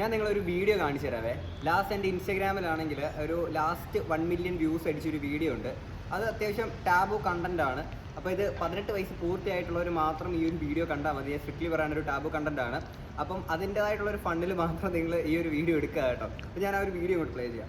ഞാൻ നിങ്ങളൊരു വീഡിയോ കാണിച്ചു തരാവേ. ലാസ്റ്റ് എന്റെ ഇൻസ്റ്റഗ്രാമിലാണെങ്കിൽ ഒരു ലാസ്റ്റ് വൺ മില്യൺ വ്യൂസ് അടിച്ചൊരു വീഡിയോ ഉണ്ട്. അത് അത്യാവശ്യം ടാബു കണ്ടന്റ് ആണ്. അപ്പോൾ ഇത് പതിനെട്ട് വയസ്സ് പൂർത്തിയായിട്ടുള്ളവർ മാത്രം ഈ ഒരു വീഡിയോ കണ്ടാൽ മതി. സ്ട്രിക്ട്ലി പറയാനൊരു ടാബു കണ്ടന്റ് ആണ്. അപ്പം അതിന്റെതായിട്ടുള്ള ഒരു ഫണ്ടിൽ മാത്രം നിങ്ങൾ ഈ ഒരു വീഡിയോ എടുക്കുക കേട്ടോ. അപ്പോൾ ഞാൻ ആ ഒരു വീഡിയോ ഇങ്ങോട്ട് പ്ലേ ചെയ്യാം.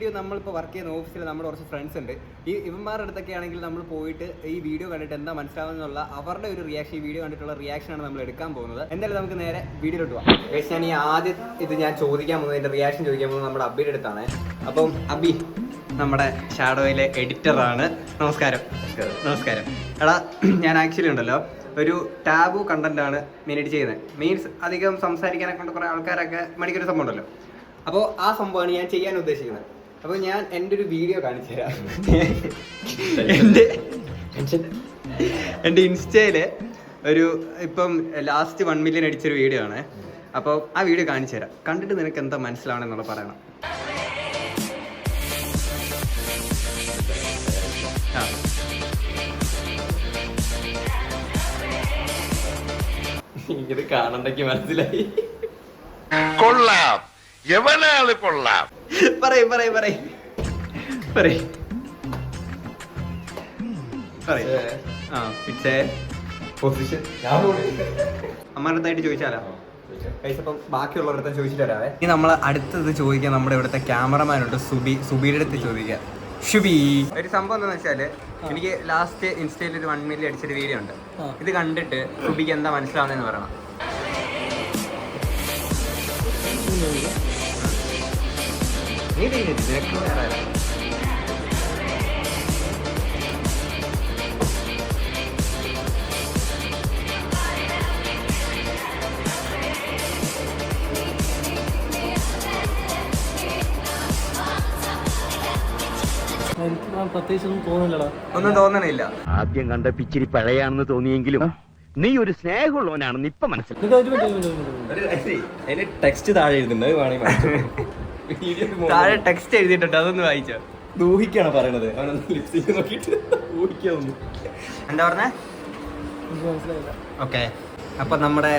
വീഡിയോ നമ്മളിപ്പോൾ വർക്ക് ചെയ്യുന്ന ഓഫീസിൽ നമ്മുടെ കുറച്ച് ഫ്രണ്ട്സ് ഉണ്ട്. ഈ ഇവന്മാരുടെ അടുത്തൊക്കെ ആണെങ്കിൽ നമ്മൾ പോയിട്ട് ഈ വീഡിയോ കണ്ടിട്ട് എന്താ മനസ്സിലാവുന്നുള്ള അവരുടെ ഒരു റിയാക്ഷൻ ഈ വീഡിയോ കണ്ടിട്ടുള്ള റിയാക്ഷനാണ് നമ്മൾ എടുക്കാൻ പോകുന്നത്. എന്തായാലും നമുക്ക് നേരെ വീഡിയോയിലോട്ട് പോകാം ഞാൻ ഈ ആദ്യം ഇത് ഞാൻ ചോദിക്കാൻ പോകുന്നത് എന്റെ റിയാക്ഷൻ ചോദിക്കാൻ പോകുന്നത് നമ്മുടെ അബിയുടെ അടുത്താണ്. അപ്പം അബി നമ്മുടെ ഷാഡോയിലെ എഡിറ്ററാണ് നമസ്കാരം. നമസ്കാരം. എടാ ഞാൻ ആക്ച്വലി ഉണ്ടല്ലോ ഒരു ടാബു കണ്ടന്റ് ആണ് മെയിനായിട്ട് ചെയ്യുന്നത്. മീൻസ് അധികം സംസാരിക്കാനൊക്കെ കുറേ ആൾക്കാരൊക്കെ മണിക്കൊരു സംഭവം ഉണ്ടല്ലോ. അപ്പോൾ ആ സംഭവമാണ് ഞാൻ ചെയ്യാൻ ഉദ്ദേശിക്കുന്നത്. അപ്പോൾ ഞാൻ എന്റെ ഒരു വീഡിയോ കാണിച്ചു തരാം. എന്റെ എന്റെ ഇൻസ്റ്റയിൽ ഒരു ഇപ്പം ലാസ്റ്റ് വൺ മില്യൺ അടിച്ചൊരു വീഡിയോ ആണ്. അപ്പോൾ ആ വീഡിയോ കാണിച്ചു തരാം. കണ്ടിട്ട് നിനക്ക് എന്താ മനസ്സിലാവണമെന്നുള്ള പറയണം. ഇങ്ങനെ ഇത് കാണണ്ടെങ്കിൽ മനസ്സിലായി. കൊള്ളാം. എവനാൾ കൊള്ളാം? പറയ് പറയും പറയും. പറയും. പറയ്. ആ പിച്ചേ. പൊസിഷൻ ചോദിച്ചാലോ? ബാക്കിയുള്ളവരുടെ ചോദിച്ചിട്ട് വരാവേ ഇനി നമ്മൾ അടുത്തത് ചോദിക്കാം നമ്മുടെ ഇവിടുത്തെ ക്യാമറമാനുണ്ട് സുബി സുബിയുടെ അടുത്ത് ചോദിക്കാം. ഷുബി ഒരു സംഭവം എന്താണെന്ന് വെച്ചാൽ എനിക്ക് ലാസ്റ്റ് ഇൻസ്റ്റയിൽ ഒരു വൺ മില്ലി അടിച്ചൊരു വീഡിയോ ഉണ്ട്. ഇത് കണ്ടിട്ട് സുബിക്ക് എന്താ മനസ്സിലാവുന്നതെന്ന് പറയണം. ആരാ? എനിക്ക് പ്രത്യേകിച്ചൊന്നും തോന്നില്ലടാ ഒന്നും തോന്നണില്ല ആദ്യം കണ്ട പിച്ചിരി പഴയാണെന്ന് തോന്നിയെങ്കിലും നീ ഒരു സ്നേഹമുള്ളവനാണെന്ന് ഇപ്പൊ മനസ്സിലായി ടെക്സ്റ്റ് താഴെ എഴുതുന്നത് വേണമെങ്കിൽ താഴെ ടെക്സ്റ്റ് എഴുതിയിട്ടുണ്ട് അതൊന്ന് വായിച്ചോ. ഊഹിക്കാണ് പറയണത്. ലിപ്സിക്ക് നോക്കിയിട്ട് ഊഹിക്കാവുന്നു എന്താ പറഞ്ഞേ? ഓക്കെ അപ്പൊ നമ്മുടെ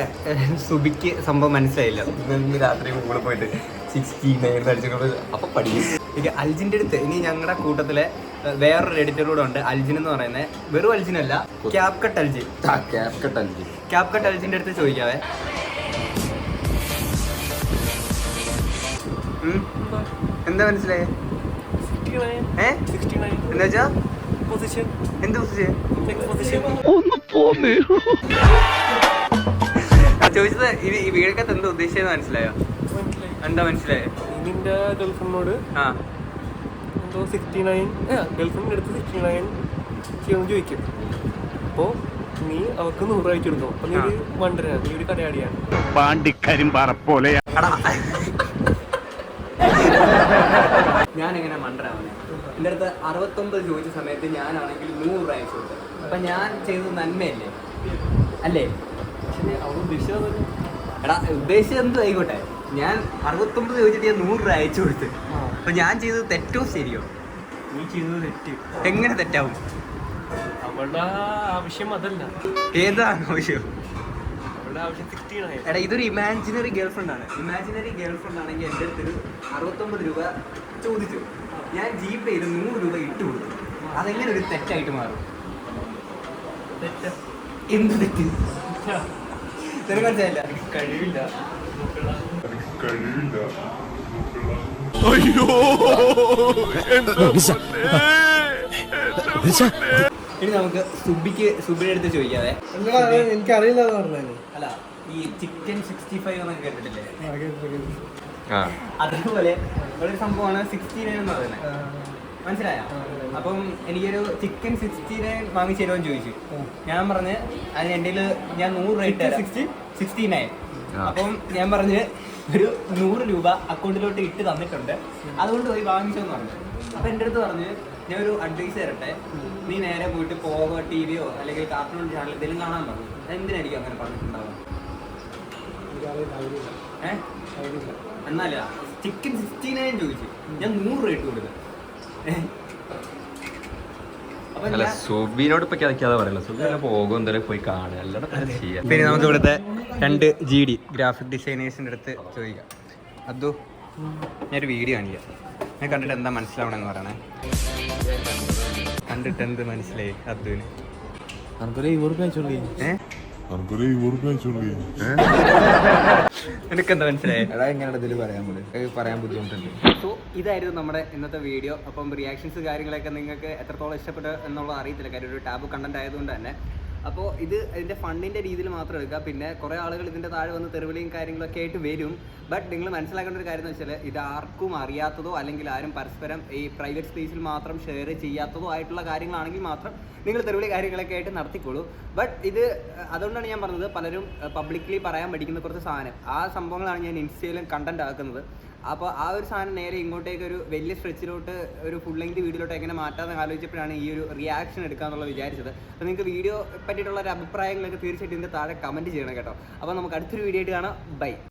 സുബിക്ക് സംഭവം മനസ്സിലായില്ല. ഇന്ന് രാത്രി കൂടെ പോയിട്ട് സിക്സ്റ്റി നയൻ അടിച്ചിട്ട് അപ്പൊ പഠിക്കും ഇത് അൽജിന്റെ അടുത്ത് ഇനി ഞങ്ങളുടെ കൂട്ടത്തിലെ വേറൊരു എഡിറ്റർ കൂടെ ഉണ്ട് അൽജിൻ എന്ന് പറയുന്നത് വെറും അൽജിനല്ല CapCut Aljin. Cap Aljin. CapCut അൽജിന്റെ അടുത്ത് ചോദിക്കാവേ. എന്താ മനസ്സിലായേ? 69, ഏ? 69, എന്താ വെച്ചാ? എന്ത് ചോദിച്ചത് ഇത് ഈ വീടൊക്കെ എന്താ ഉദ്ദേശിച്ചത് മനസ്സിലായോ? എന്താ മനസ്സിലായോ? നീ നിന്റെ ഗേൾഫ്രണ്ടിനോട് ആ. എന്തോ സിക്സ്റ്റി നയൻ ഗേൾഫ്രണ്ടിന്റെ അടുത്ത് സിക്സ്റ്റി നയൻ ചെയ്യണമെന്ന് ചോദിക്കും. അപ്പോൾ നീ അവർക്ക് നൂറ് അയച്ചു കൊടുക്കും അപ്പൊ നീ ഒരു വണ്ടരാണ് നീ ഒരു കടയാടിയാണ് പാണ്ടിക്കരിമ്പാറ പോലെ എടാ ഞാൻ എങ്ങനെ മണ്ടനാവുന്നത് എന്റെ അടുത്ത് അറുപത്തൊമ്പത് ചോദിച്ച സമയത്ത് ഞാനാണെങ്കിൽ നൂറ് രൂപ അയച്ചു കൊടുത്തു. അപ്പൊ ഞാൻ ചെയ്തത് നന്മയല്ലേ? അല്ലേ? എടാ ഉദ്ദേശിച്ചത് എന്തും ആയിക്കോട്ടെ. ഞാൻ അറുപത്തൊമ്പത് ചോദിച്ചിട്ട് ഞാൻ നൂറ് രൂപ അയച്ചു കൊടുത്ത് അപ്പൊ ഞാൻ ചെയ്തത് തെറ്റോ ശരിയോ? നീ ചെയ്തത് തെറ്റ്. എങ്ങനെ തെറ്റാവും? അവളുടെ ആവശ്യം അതല്ല. ഏതാണ് ആവശ്യം അവളുടെ ആവശ്യം സിക്സ്റ്റി നയൻ എടാ ഇതൊരു ഇമാജിനറി ഗേൾഫ്രണ്ട് ആണ്. ഇമാജിനറി ഗേൾഫ്രണ്ട് ആണെങ്കിൽ എന്റെ അടുത്തൊരു അറുപത്തൊമ്പത് രൂപ ചോദിച്ചു. ഞാൻ ജി ചെയ്ത് നൂറ് രൂപ ഇട്ട് കൊടുത്തു. അതെങ്ങനെ ഒരു തെറ്റായിട്ട് മാറും? തെറ്റ. എന്ത് തെറ്റ്? നിനക്ക് മനസ്സിലായില്ല? കഴിവില്ല. ഇനി നമുക്ക് സുബിക്ക് സുബിയുടെ അടുത്ത് ചോദിക്കാതെ എനിക്ക് അറിയില്ല അല്ല ഈ ചിക്കൻ സിക്സ്റ്റി ഫൈവ് എന്നൊക്കെ കേട്ടിട്ടില്ലേ? ആ അതേപോലെ ഒരു സംഭവമാണ് സിക്സ്റ്റി നയൻ എന്ന് പറയുന്നത് മനസ്സിലായോ? അപ്പം എനിക്കൊരു ചിക്കൻ സിക്സ്റ്റി നയൻ വാങ്ങിച്ചു തരുമെന്ന് ചോദിച്ചു. ഞാൻ പറഞ്ഞ് അതിന് എന്റെ ഞാൻ നൂറ് റേറ്റ് ഇട്ട് സിക്സ്റ്റി സിക്സ്റ്റി നയൻ അപ്പം ഞാൻ പറഞ്ഞ് ഒരു നൂറ് രൂപ അക്കൗണ്ടിലോട്ട് ഇട്ട് തന്നിട്ടുണ്ട്. അതുകൊണ്ട് പോയി വാങ്ങിച്ചോന്ന് പറഞ്ഞു. അപ്പൊ എന്റെ അടുത്ത് പറഞ്ഞ് ഞാൻ ഒരു അഡ്വൈസ് തരട്ടെ? നീ നേരെ പോയിട്ട് പോകോ ടി വിയോ അല്ലെങ്കിൽ കാർട്ടൂൺ ചാനൽ എന്തെങ്കിലും കാണാൻ പറഞ്ഞു എന്തിനായിരിക്കും അങ്ങനെ പറഞ്ഞിട്ടുണ്ടാവുക? ഏ? എന്നല്ല ചിക്കൻ സിക്സ്റ്റി നയൻ ചോദിച്ചു. ഞാൻ നൂറ് രൂപ ഇട്ട് കൊടുക്കാം അപ്പൊ അല്ല ഞാൻ സുബിനോട് ഇപ്പൊ കിതക്കാതെ പറയല്ലോ? സുബി പോകും എന്തായാലും പോയി കാണുക. അല്ലാതെ ചെയ്യാം? പിന്നെ നമുക്ക് ഇവിടുത്തെ രണ്ട് ജി ഡി ഗ്രാഫിക് ഡിസൈനേഴ്സിന്റെ അടുത്ത് ചോദിക്കാം. അതു ഞാനൊരു വീഡിയോ കാണിക്കാം. ഞാൻ കണ്ടിട്ട് എന്താ മനസ്സിലാവണമെന്ന് പറയണേ. കണ്ടിട്ട് എന്ത് മനസ്സിലായി അദ്ദുവിന് മനസ്സിലായി? എടാ എങ്ങനെയാണ് ഇതിൽ പറയാൻ പറ്റും പറയാൻ ബുദ്ധിമുട്ടുണ്ട്. സോ ഇതായിരുന്നു നമ്മുടെ ഇന്നത്തെ വീഡിയോ. അപ്പം റിയാക്ഷൻസ് കാര്യങ്ങളൊക്കെ നിങ്ങൾക്ക് എത്രത്തോളം ഇഷ്ടപ്പെട്ടു എന്നുള്ളത് അറിയത്തില്ല. കാര്യം ഒരു ടാബ് കണ്ടന്റ് ആയതുകൊണ്ട് തന്നെ. അപ്പോൾ ഇത് ഇതിന്റെ ഫണ്ടിന്റെ രീതിയിൽ മാത്രം എടുക്കുക. പിന്നെ കുറേ ആളുകൾ ഇതിന്റെ താഴെ വന്ന് തെരുവിളിയും കാര്യങ്ങളൊക്കെ ആയിട്ട് വരും. ബട്ട് നിങ്ങൾ മനസ്സിലാക്കേണ്ട ഒരു കാര്യം എന്ന് വെച്ചാൽ ഇത് ആർക്കും അറിയാത്തതോ അല്ലെങ്കിൽ ആരും പരസ്പരം ഈ പ്രൈവറ്റ് സ്പേസിൽ മാത്രം ഷെയർ ചെയ്യാത്തതോ ആയിട്ടുള്ള കാര്യങ്ങളാണെങ്കിൽ മാത്രം നിങ്ങൾ തെരുവിലെ കാര്യങ്ങളൊക്കെ ആയിട്ട് നടത്തിക്കോളൂ. ബട്ട് ഇത് അതുകൊണ്ടാണ് ഞാൻ പറഞ്ഞത് പലരും പബ്ലിക്കലി പറയാൻ പഠിക്കുന്ന കുറച്ച് സാധനം. ആ സംഭവങ്ങളാണ് ഞാൻ ഇൻസ്റ്റയിലും കണ്ടന്റ് ആക്കുന്നത്. അപ്പോൾ ആ ഒരു സാധനം നേരെ ഇങ്ങോട്ടേക്ക് ഒരു വലിയ സ്ട്രെച്ചിലോട്ട് ഒരു ഫുൾ ലെങ്ത് വീഡിയോയിലോട്ട് എങ്ങനെ മാറ്റാമെന്ന് ആലോചിച്ചപ്പോഴാണ് ഈ ഒരു റിയാക്ഷൻ എടുക്കാന്നുള്ളത് വിചാരിച്ചത്. അപ്പോൾ നിങ്ങൾക്ക് വീഡിയോ പറ്റിയിട്ടുള്ള ഒരു അഭിപ്രായങ്ങളൊക്കെ തീർച്ചയായിട്ടും ഇതിന്റെ താഴെ കമന്റ് ചെയ്യണം കേട്ടോ. അപ്പോൾ നമുക്ക് അടുത്തൊരു വീഡിയോ ആയിട്ട് കാണാം. ബൈ